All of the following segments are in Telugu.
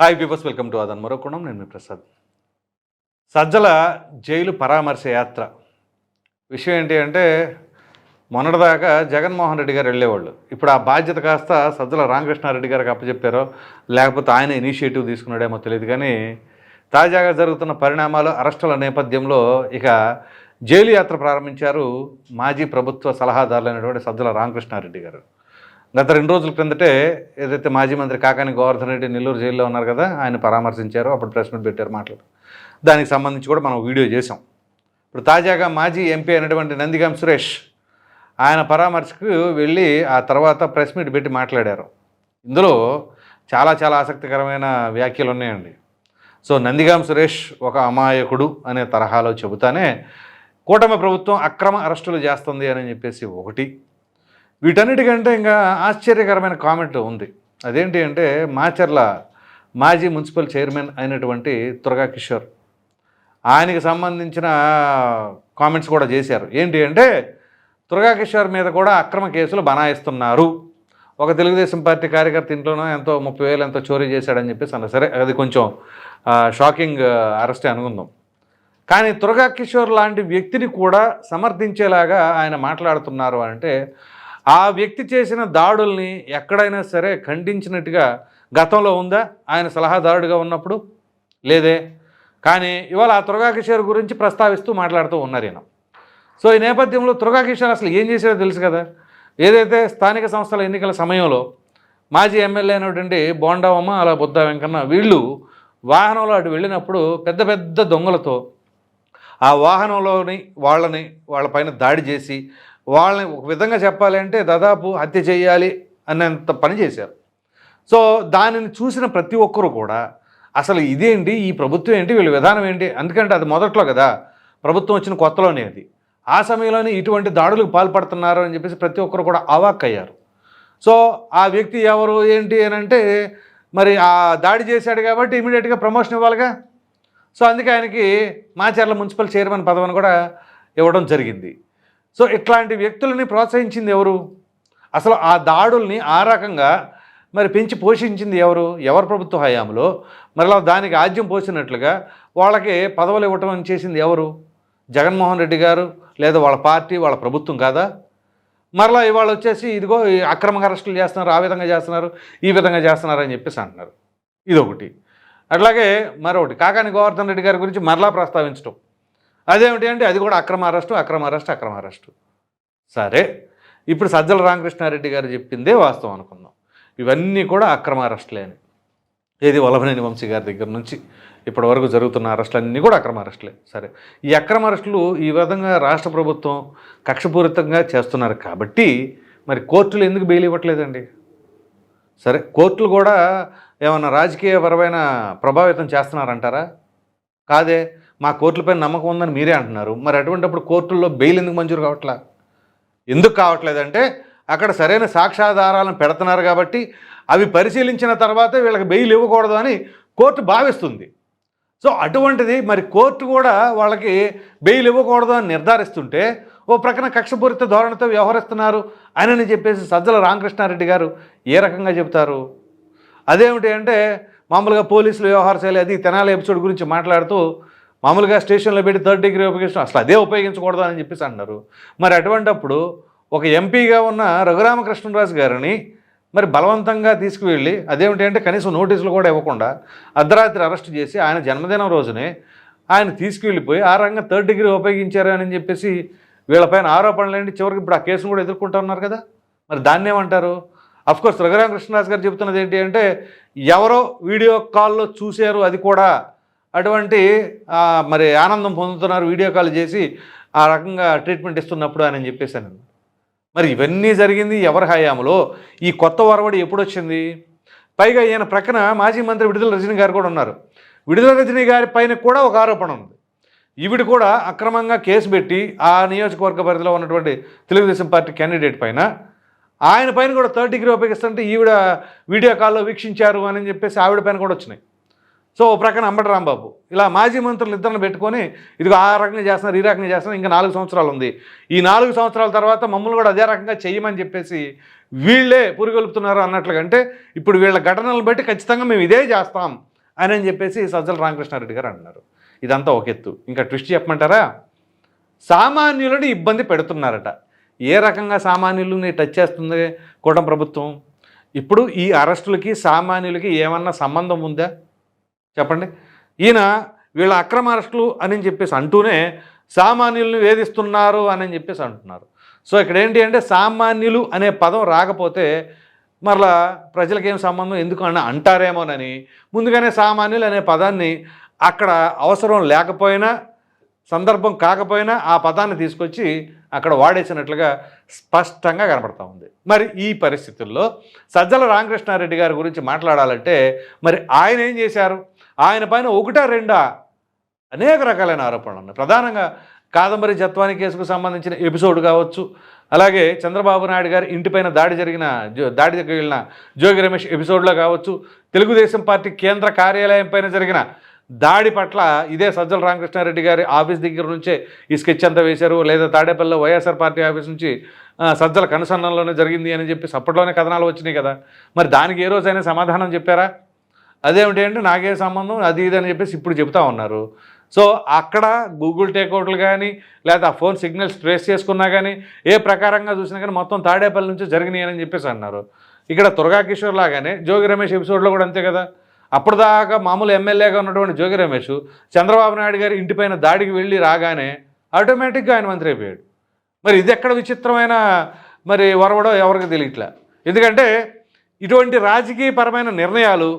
హాయ్ పీపర్స్ వెల్కమ్ టు అదన్ మరొకడం నేను మీ ప్రసాద్ సజ్జల జైలు పరామర్శ యాత్ర విషయం ఏంటి అంటే మొన్నటిదాకా జగన్మోహన్ రెడ్డి గారు వెళ్ళేవాళ్ళు ఇప్పుడు ఆ బాధ్యత కాస్త సజ్జల రామకృష్ణారెడ్డి గారికి అప్పచెప్పారో లేకపోతే ఆయన ఇనిషియేటివ్ తీసుకున్నాడేమో తెలియదు కానీ తాజాగా జరుగుతున్న పరిణామాలు అరెస్టుల నేపథ్యంలో ఇక జైలు యాత్ర ప్రారంభించారు మాజీ ప్రభుత్వ సలహాదారులైనటువంటి సజ్జల రామకృష్ణారెడ్డి గారు. గత రెండు రోజుల క్రిందటే ఏదైతే మాజీ మంత్రి కాకాని గోవర్ధన్ రెడ్డి నెల్లూరు జైల్లో ఉన్నారు కదా ఆయన పరామర్శించారు అప్పుడు ప్రెస్ మీట్ పెట్టారు మాట్లాడు దానికి సంబంధించి కూడా మనం వీడియో చేసాం ఇప్పుడు తాజాగా మాజీ ఎంపీ అయినటువంటి నందిగాం సురేష్ ఆయన పరామర్శకు వెళ్ళి ఆ తర్వాత ప్రెస్ మీట్ పెట్టి మాట్లాడారు. ఇందులో చాలా చాలా ఆసక్తికరమైన వ్యాఖ్యలు ఉన్నాయండి. సో నందిగాం సురేష్ ఒక అమాయకుడు అనే తరహాలో చెబుతానే కూటమి ప్రభుత్వం అక్రమ అరెస్టులు చేస్తుంది అని చెప్పేసి ఒకటి వీటన్నిటికంటే ఇంకా ఆశ్చర్యకరమైన కామెంట్ ఉంది. అదేంటి అంటే మాచర్ల మాజీ మున్సిపల్ చైర్మన్ అయినటువంటి తురగా కిషోర్ ఆయనకి సంబంధించిన కామెంట్స్ కూడా చేశారు. ఏంటి అంటే తురగా కిషోర్ మీద కూడా అక్రమ కేసులు బనాయిస్తున్నారు. ఒక తెలుగుదేశం పార్టీ కార్యకర్త ఇంట్లోనో ఎంతో ముప్పై వేలు ఎంతో చోరీ చేశాడని చెప్పేసి అన్న సరే అది కొంచెం షాకింగ్ అరెస్టే అనుకుందాం. కానీ తురగా కిషోర్ లాంటి వ్యక్తిని కూడా సమర్థించేలాగా ఆయన మాట్లాడుతున్నారు అంటే ఆ వ్యక్తి చేసిన దాడుల్ని ఎక్కడైనా సరే ఖండించినట్టుగా గతంలో ఉందా? ఆయన సలహాదారుడిగా ఉన్నప్పుడు? లేదే. కానీ ఇవాళ ఆ తురగాకిషోర్ గురించి ప్రస్తావిస్తూ మాట్లాడుతూ ఉన్నారు ఈయన. సో ఈ నేపథ్యంలో తురగాకిషోర్ అసలు ఏం చేశారో తెలుసు కదా? ఏదైతే స్థానిక సంస్థల ఎన్నికల సమయంలో మాజీ ఎమ్మెల్యే అయినటువంటి బోండావమ్మ అలా బుద్ధ వెంకన్న వీళ్ళు వాహనంలో అటు వెళ్ళినప్పుడు పెద్ద పెద్ద దొంగలతో ఆ వాహనంలోని వాళ్ళని వాళ్ళపైన దాడి చేసి వాళ్ళని ఒక విధంగా చెప్పాలి అంటే దాదాపు హత్య చేయాలి అన్నంత పని చేశారు. సో దానిని చూసిన ప్రతి ఒక్కరు కూడా అసలు ఇదేంటి? ఈ ప్రభుత్వం ఏంటి? వీళ్ళ విధానం ఏంటి? ఎందుకంటే అది మొదట్లో కదా ప్రభుత్వం వచ్చిన కొత్తలోనే అది. ఆ సమయంలోనే ఇటువంటి దాడులకు పాల్పడుతున్నారు అని చెప్పేసి ప్రతి ఒక్కరు కూడా అవాక్ అయ్యారు. సో ఆ వ్యక్తి ఎవరు ఏంటి అని అంటే మరి ఆ దాడి చేశాడు కాబట్టి ఇమీడియట్గా ప్రమోషన్ ఇవ్వాలిగా. సో అందుకే ఆయనకి మాచర్ల మున్సిపల్ చైర్మన్ పదవిని కూడా ఇవ్వడం జరిగింది. సో ఇట్లాంటి వ్యక్తులని ప్రోత్సహించింది ఎవరు? అసలు ఆ దాడుల్ని ఆ రకంగా మరి పెంచి పోషించింది ఎవరు? ఎవరు ప్రభుత్వ హయాంలో? మరలా దానికి ఆద్యం పోసినట్లుగా వాళ్ళకి పదవులు ఇవ్వటం అని చేసింది ఎవరు? జగన్మోహన్ రెడ్డి గారు లేదా వాళ్ళ పార్టీ వాళ్ళ ప్రభుత్వం కాదా? మరలా ఇవాళ వచ్చేసి ఇదిగో ఈ అక్రమ అరెస్టులు చేస్తున్నారు ఆ విధంగా చేస్తున్నారు ఈ విధంగా చేస్తున్నారు అని చెప్పేసి అంటున్నారు. ఇదొకటి. అట్లాగే మరొకటి. కాకాని గోవర్ధన్ రెడ్డి గారి గురించి మరలా ప్రస్తావించడం అదేమిటి అంటే అది కూడా అక్రమ అరెస్టు అక్రమ అరెస్టు అక్రమ అరెస్టు. సరే ఇప్పుడు సజ్జల రామకృష్ణారెడ్డి గారు చెప్పిందే వాస్తవం అనుకుందాం. ఇవన్నీ కూడా అక్రమ అరెస్టులే అని ఏది వల్లభనేని వంశీ గారి దగ్గర నుంచి ఇప్పటి వరకు జరుగుతున్న అరెస్టులన్నీ కూడా అక్రమ అరెస్టులే. సరే ఈ అక్రమ అరెస్టులు ఈ విధంగా రాష్ట్ర ప్రభుత్వం కక్షపూరితంగా చేస్తున్నారు కాబట్టి మరి కోర్టులు ఎందుకు బెయిల్ ఇవ్వట్లేదండి? సరే కోర్టులు కూడా ఏమన్నా రాజకీయపరమైన ప్రభావితం చేస్తున్నారంటారా? కాదే మా కోర్టులపై నమ్మకం ఉందని మీరే అంటున్నారు. మరి అటువంటిప్పుడు కోర్టుల్లో బెయిల్ ఎందుకు మంజూరు కావట్లా? ఎందుకు కావట్లేదంటే అక్కడ సరైన సాక్ష్యాధారాలను పెడుతున్నారు కాబట్టి అవి పరిశీలించిన తర్వాతే వీళ్ళకి బెయిల్ ఇవ్వకూడదు అని కోర్టు భావిస్తుంది. సో అటువంటిది మరి కోర్టు కూడా వాళ్ళకి బెయిల్ ఇవ్వకూడదు అని నిర్ధారిస్తుంటే ఓ ప్రక్కన కక్షపూరిత ధోరణితో వ్యవహరిస్తున్నారు అని చెప్పేసి సజ్జల రామకృష్ణారెడ్డి గారు ఏ రకంగా చెబుతారు? అదేమిటి అంటే మామూలుగా పోలీసులు వ్యవహార శైలి అది తెనాలి ఎపిసోడ్ గురించి మాట్లాడుతూ మామూలుగా స్టేషన్లో పెట్టి థర్డ్ డిగ్రీ ఉపయోగించడం అసలు అదే ఉపయోగించకూడదు అని చెప్పేసి అన్నారు మరి అటువంటప్పుడు ఒక ఎంపీగా ఉన్న రఘురామకృష్ణరాజు గారిని మరి బలవంతంగా తీసుకువెళ్ళి అదేమిటి అంటే కనీసం నోటీసులు కూడా ఇవ్వకుండా అర్ధరాత్రి అరెస్ట్ చేసి ఆయన జన్మదినం రోజునే ఆయన తీసుకువెళ్ళిపోయి ఆ రంగం థర్డ్ డిగ్రీ ఉపయోగించారు అని చెప్పేసి వీళ్ళపైన ఆరోపణలు ఏంటి? చివరికి ఇప్పుడు ఆ కేసును కూడా ఎదుర్కొంటా ఉన్నారు కదా. మరి దాన్ని ఏమంటారు? అఫ్కోర్స్ రఘురామకృష్ణరాజు గారు చెబుతున్నది ఏంటి అంటే ఎవరో వీడియో కాల్లో చూశారు అది కూడా అటువంటి మరి ఆనందం పొందుతున్నారు వీడియో కాల్ చేసి ఆ రకంగా ట్రీట్మెంట్ ఇస్తున్నప్పుడు అని చెప్పేసాను మరి ఇవన్నీ జరిగింది ఎవరి హయాంలో? ఈ కొత్త వరవడి ఎప్పుడు వచ్చింది పైగా ఈయన ప్రక్కన మాజీ మంత్రి విడుదల రజనీ గారు కూడా ఉన్నారు. విడుదల రజనీ గారి పైన కూడా ఒక ఆరోపణ ఉంది. ఈవిడ కూడా అక్రమంగా కేసు పెట్టి ఆ నియోజకవర్గ పరిధిలో ఉన్నటువంటి తెలుగుదేశం పార్టీ క్యాండిడేట్ పైన ఆయన పైన కూడా థర్డ్ డిగ్రీ ఉపయోగిస్తుంటే ఈవిడ వీడియో కాల్లో వీక్షించారు అని చెప్పేసి ఆవిడ పైన కూడా వచ్చినాయి. సో ఓ ప్రక్కన అంబటి రాంబాబు. ఇలా మాజీ మంత్రులు ఇద్దరిని పెట్టుకొని ఇదిగో ఆ రకంగా చేస్తున్నారు ఈ రకంగా చేస్తున్నారు ఇంకా నాలుగు సంవత్సరాలు ఉంది. ఈ నాలుగు సంవత్సరాల తర్వాత మమ్మల్ని కూడా అదే రకంగా చేయమని చెప్పేసి వీళ్ళే పురిగొలుపుతున్నారు అన్నట్లుగా అంటే ఇప్పుడు వీళ్ళ ఘటనలు బట్టి ఖచ్చితంగా మేము ఇదే చేస్తాం అని అని చెప్పేసి సజ్జల రామకృష్ణారెడ్డి గారు అంటున్నారు ఇదంతా ఒక ఎత్తు. ఇంకా ట్విస్ట్ చెప్పమంటారా? సామాన్యులని ఇబ్బంది పెడుతున్నారట. ఏ రకంగా సామాన్యులని టచ్ చేస్తుంది కూటమి ప్రభుత్వం? ఇప్పుడు ఈ అరెస్టులకి సామాన్యులకి ఏమన్నా సంబంధం ఉందా? చెప్పండి. ఈయన వీళ్ళ అక్రమ అరెస్టులు అని చెప్పేసి అంటూనే సామాన్యుల్ని వేధిస్తున్నారు అని చెప్పేసి అంటున్నారు. సో ఇక్కడ ఏంటి అంటే సామాన్యులు అనే పదం రాకపోతే మరలా ప్రజలకేం సంబంధం? ఎందుకు అని అంటారేమోనని. ముందుగానే సామాన్యులు అనే పదాన్ని అక్కడ అవసరం లేకపోయినా సందర్భం కాకపోయినా ఆ పదాన్ని తీసుకొచ్చి అక్కడ వాడేసినట్లుగా స్పష్టంగా కనపడతా ఉంది. మరి ఈ పరిస్థితుల్లో సజ్జల రామకృష్ణారెడ్డి గారి గురించి మాట్లాడాలంటే మరి ఆయన ఏం చేశారు? ఆయన పైన ఒకటా రెండా? అనేక రకాలైన ఆరోపణలు ఉన్నాయి. ప్రధానంగా కాదంబరి జత్వాని కేసుకు సంబంధించిన ఎపిసోడ్ కావచ్చు అలాగే చంద్రబాబు నాయుడు గారి ఇంటిపైన దాడి జరిగిన జో- దాడి దగ్గర వెళ్ళిన జోగి రమేష్ ఎపిసోడ్లో కావచ్చు తెలుగుదేశం పార్టీ కేంద్ర కార్యాలయం పైన జరిగిన దాడి పట్ల ఇదే సజ్జల రామకృష్ణారెడ్డి గారి ఆఫీస్ దగ్గర నుంచే ఈ స్కెచ్ అంతా వేశారు. లేదా తాడేపల్లిలో వైఎస్ఆర్ పార్టీ ఆఫీస్ నుంచి సజ్జల కనుసంధానంలోనే జరిగింది అని చెప్పి అప్పట్లోనే కథనాలు వచ్చినాయి కదా. మరి దానికి ఏ రోజైనా సమాధానం చెప్పారా? అదేమిటి అంటే నాకే సంబంధం అది ఇది అని చెప్పేసి ఇప్పుడు చెప్తా ఉన్నారు. సో అక్కడ గూగుల్ టేక్అవుట్లు కానీ లేదా ఆ ఫోన్ సిగ్నల్స్ ట్రేస్ చేసుకున్నా కానీ ఏ ప్రకారంగా చూసినా కానీ మొత్తం తాడేపల్లి నుంచి జరిగినాయని అని చెప్పేసి అన్నారు. ఇక్కడ తురగా కిషోర్ లాగానే జోగి రమేష్ ఎపిసోడ్లో కూడా అంతే కదా? అప్పటిదాకా మామూలు ఎమ్మెల్యేగా ఉన్నటువంటి జోగి రమేష్ చంద్రబాబు నాయుడు గారి ఇంటిపైన దాడికి వెళ్ళి రాగానే ఆటోమేటిక్గా ఆయన మంత్రి అయిపోయాడు. మరి ఇది ఎక్కడ విచిత్రమైన మరి వరవడో ఎవరికి తెలియట్లే? ఎందుకంటే ఇటువంటి రాజకీయపరమైన నిర్ణయాలు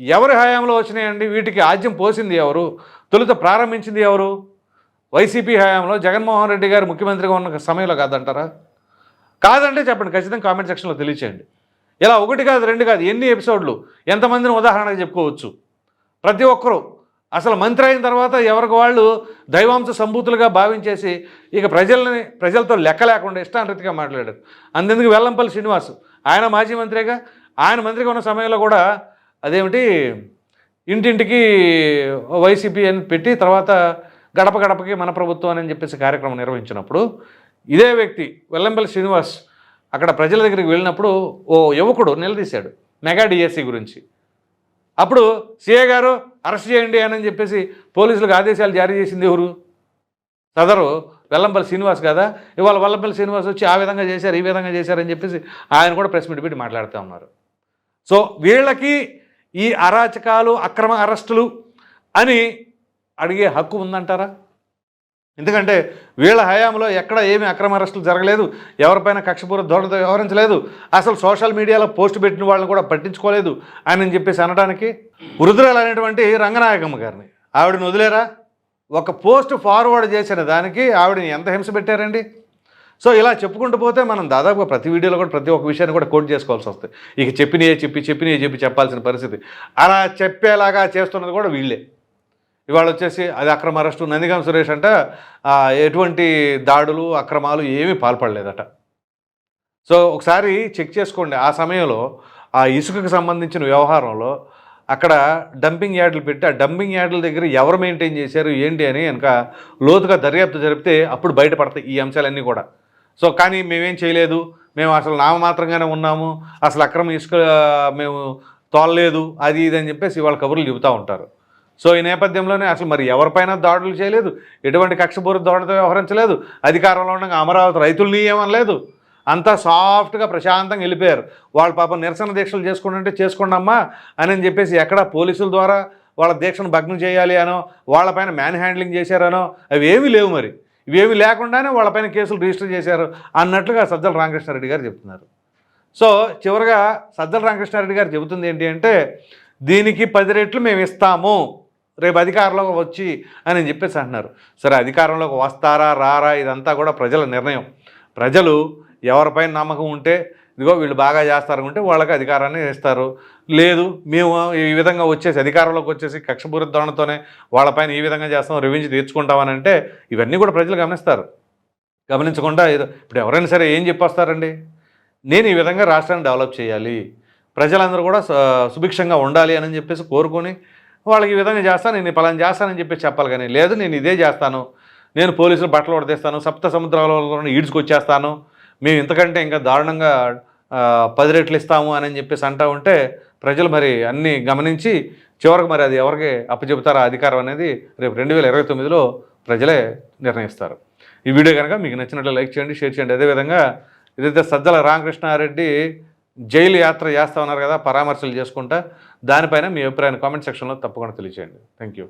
ఎవరి హయాంలో వచ్చినాయండి? వీటికి ఆజ్యం పోసింది ఎవరు? తొలుత ప్రారంభించింది ఎవరు? వైసీపీ హయాంలో జగన్మోహన్ రెడ్డి గారు ముఖ్యమంత్రిగా ఉన్న సమయంలో కాదంటారా? కాదంటే చెప్పండి ఖచ్చితంగా కామెంట్ సెక్షన్లో తెలియచేయండి. ఇలా ఒకటి కాదు రెండు కాదు ఎన్ని ఎపిసోడ్లు ఎంతమందిని ఉదాహరణగా చెప్పుకోవచ్చు? ప్రతి ఒక్కరూ. అసలు మంత్రి అయిన తర్వాత ఎవరికి వాళ్ళు దైవాంశ సంభూతులుగా భావించేసి ఇక ప్రజల్ని ప్రజలతో లెక్క లేకుండా ఇష్టానరీతిగా మాట్లాడారు. అందుకు వెల్లంపల్లి శ్రీనివాస్? ఆయన మాజీ మంత్రిగా ఆయన మంత్రిగా ఉన్న సమయంలో కూడా అదేమిటి? ఇంటింటికి వైసీపీ అని పెట్టి తర్వాత గడప గడపకి మన ప్రభుత్వం అని చెప్పేసి కార్యక్రమం నిర్వహించినప్పుడు ఇదే వ్యక్తి వెల్లంపల్లి శ్రీనివాస్ అక్కడ ప్రజల దగ్గరికి వెళ్ళినప్పుడు ఓ యువకుడు నిలదీశాడు మెగా డిఎస్సి గురించి. అప్పుడు సిఏ గారు అరెస్ట్ చేయండి అని చెప్పేసి పోలీసులకు ఆదేశాలు జారీ చేసింది ఎవరు? సదరు వెల్లంపల్లి శ్రీనివాస్ కదా? ఇవాళ వెల్లంపల్లి శ్రీనివాస్ వచ్చి ఆ విధంగా చేశారు ఈ విధంగా చేశారని చెప్పేసి ఆయన కూడా ప్రెస్ మీట్ పెట్టి మాట్లాడుతూ ఉన్నారు. సో వీళ్ళకి ఈ అరాచకాలు అక్రమ అరెస్టులు అని అడిగే హక్కు ఉందంటారా? ఎందుకంటే వీళ్ళ హయాంలో ఎక్కడ ఏమి అక్రమ అరెస్టులు జరగలేదు ఎవరిపైన కక్షపూర్వ ధోరణితో వ్యవహరించలేదు అసలు సోషల్ మీడియాలో పోస్ట్ పెట్టిన వాళ్ళని కూడా పట్టించుకోలేదు అని చెప్పేసి అనడానికి వృద్ధురాలు అనేటువంటి రంగనాయకమ్మ గారిని. ఆవిడని వదిలేరా? ఒక పోస్ట్ ఫార్వర్డ్ చేసిన దానికి ఆవిడని ఎంత హింస పెట్టారండి? సో ఇలా చెప్పుకుంటూ పోతే మనం దాదాపుగా ప్రతి వీడియోలో కూడా ప్రతి ఒక్క విషయాన్ని కూడా కోట్ చేసుకోవాల్సి వస్తుంది. ఇక చెప్పినయే చెప్పి చెప్పినయే చెప్పి చెప్పాల్సిన పరిస్థితి. అలా చెప్పేలాగా చేస్తున్నది కూడా వీళ్ళే. ఇవాళ వచ్చేసి అది అక్రమ అరెస్టు నందిగాం సురేష్ అంట ఎటువంటి దాడులు అక్రమాలు ఏమీ పాల్పడలేదట. సో ఒకసారి చెక్ చేసుకోండి. ఆ సమయంలో ఆ ఇసుకకు సంబంధించిన వ్యవహారంలో అక్కడ డంపింగ్ యార్డులు పెట్టి ఆ డంపింగ్ యార్డుల దగ్గర ఎవరు మెయింటైన్ చేశారు ఏంటి అని కనుక లోతుగా దర్యాప్తు జరిపితే అప్పుడు బయటపడతాయి ఈ అంశాలన్నీ కూడా. సో కానీ మేమేం చేయలేదు. మేము అసలు నామమాత్రంగానే ఉన్నాము. అసలు అక్రమ ఇసుక మేము తోలలేదు అది ఇది అని చెప్పేసి వాళ్ళ కబుర్లు చెబుతూ ఉంటారు. సో ఈ నేపథ్యంలోనే అసలు మరి ఎవరిపైన దాడులు చేయలేదు. ఎటువంటి కక్షపూరిత దాడులతో వ్యవహరించలేదు. అధికారంలో ఉండగా అమరావతి రైతుల్ని ఏమనలేదు అంతా సాఫ్ట్గా ప్రశాంతంగా వెళ్ళిపోయారు. వాళ్ళ పాపం నిరసన దీక్షలు చేసుకుంటుంటే చేసుకోండమ్మా అని అని చెప్పేసి ఎక్కడ పోలీసుల ద్వారా వాళ్ళ దీక్షను భగ్నం చేయాలి అనో వాళ్ళపైన మ్యాన్ హ్యాండ్లింగ్ చేశారనో అవి ఏమీ లేవు మరి. ఇవేవి లేకుండానే వాళ్ళపైన కేసులు రిజిస్టర్ చేశారు అన్నట్లుగా సజ్జల రామకృష్ణారెడ్డి గారు చెప్తున్నారు. సో చివరగా సజ్జల రామకృష్ణారెడ్డి గారు చెబుతుంది ఏంటి అంటే దీనికి పది రెట్లు మేము ఇస్తాము. రేపు అధికారంలోకి వచ్చి అని చెప్పేసి అంటున్నారు. సరే అధికారంలోకి వస్తారా రారా ఇదంతా కూడా ప్రజల నిర్ణయం. ప్రజలు ఎవరిపైన నమ్మకం ఉంటే ఇదిగో వీళ్ళు బాగా చేస్తారనుకుంటే వాళ్ళకి అధికారాన్ని ఇస్తారు. లేదు మేము ఈ విధంగా వచ్చేసి అధికారంలోకి వచ్చేసి కక్షపూరిత ధోరణితోనే వాళ్ళపైన ఈ విధంగా చేస్తాం రివెంజ్ తీర్చుకుంటామని అంటే ఇవన్నీ కూడా ప్రజలు గమనిస్తారు. గమనించకుండా ఏదో ఇప్పుడు ఎవరైనా సరే ఏం చెప్పొస్తారండి? నేను ఈ విధంగా రాష్ట్రాన్ని డెవలప్ చేయాలి ప్రజలందరూ కూడా స- సుభిక్షంగా ఉండాలి అని చెప్పేసి కోరుకొని వాళ్ళకి ఈ విధంగా చేస్తాను నేను పలానా చేస్తానని చెప్పేసి చెప్పాలి కానీ లేదు నేను ఇదే చేస్తాను. నేను పోలీసులు బట్టలు ఉడదీస్తాను సప్త సముద్రాలలో ఈడ్చుకొచ్చేస్తాను. మేము ఇంతకంటే ఇంకా దారుణంగా పది రెట్లు ఇస్తాము అని చెప్పేసి అంటూ ఉంటే ప్రజలు మరి అన్నీ గమనించి చివరికి మరి అది ఎవరికి అప్పచెబుతారా అధికారం అనేది రేపు రెండు వేల ఇరవై తొమ్మిదిలో ప్రజలే నిర్ణయిస్తారు. ఈ వీడియో కనుక మీకు నచ్చినట్లు లైక్ చేయండి షేర్ చేయండి. అదేవిధంగా ఏదైతే సజ్జల రామకృష్ణారెడ్డి జైలు యాత్ర చేస్తా ఉన్నారు కదా పరామర్శలు చేసుకుంటా దానిపైన మీ అభిప్రాయాన్ని కామెంట్ సెక్షన్లో తప్పకుండా తెలియజేయండి థ్యాంక్ యూ